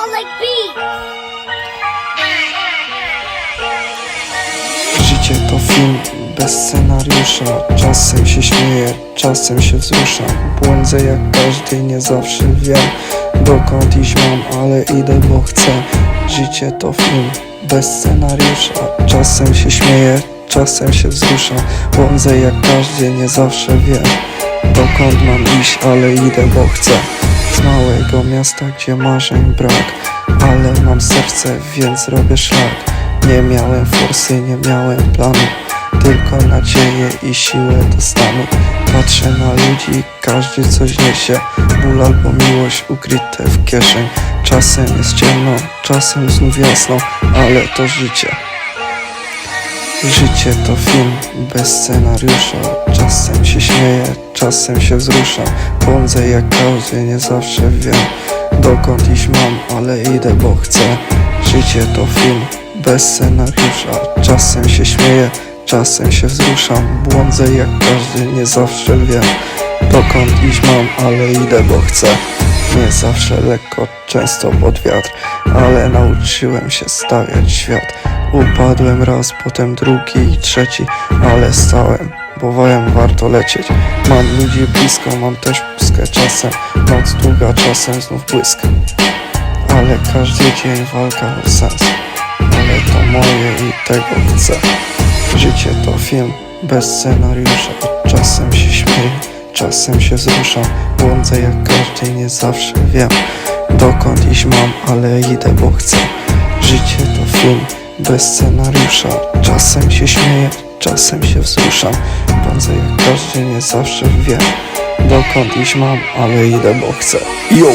ball like beat. Życie to film bez scenariusza. Czasem się śmieję, czasem się wzruszam Błądzę jak każdy, nie zawsze wiem Dokąd iść mam, ale idę bo chcę. Życie to film bez scenariusza. Czasem się śmieję, czasem się wzruszam Błądzę jak każdy, nie zawsze wiem Dokąd mam iść, ale idę bo chcę Małego miasta, gdzie marzeń brak Ale mam serce, więc robię szlak. Nie miałem forsy, nie miałem planu Tylko nadzieję i siłę do stanu Patrzę na ludzi, każdy coś niesie. Ból albo miłość ukryte w kieszeń. Czasem jest ciemno, czasem znów jasno Ale to życie Życie to film bez scenariusza. Czasem się śmieję, czasem się wzruszam Błądzę jak każdy, nie zawsze wiem Dokąd iść mam, ale idę bo chcę. Życie to film bez scenariusza. Czasem się śmieję, czasem się wzruszam. Błądzę jak każdy, nie zawsze wiem Dokąd iść mam, ale idę bo chcę. Nie zawsze lekko, często pod wiatr Ale nauczyłem się stawiać świat Upadłem raz, potem drugi i trzeci Ale stałem, bo warto lecieć. Mam ludzi blisko, mam też pustkę czasem Noc długa, czasem znów błysk. Ale każdy dzień walka o sens Ale to moje i tego chcę. Życie to film bez scenariusza Czasem się śmieję, czasem się wzruszam. Błądzę jak każdy, nie zawsze wiem Dokąd iść mam, ale idę bo chcę. Życie to film bez scenariusza Czasem się śmieję, czasem się wzruszam Błądzę jak każdy, nie zawsze wiem Dokąd iść mam, ale idę bo chcę Yo!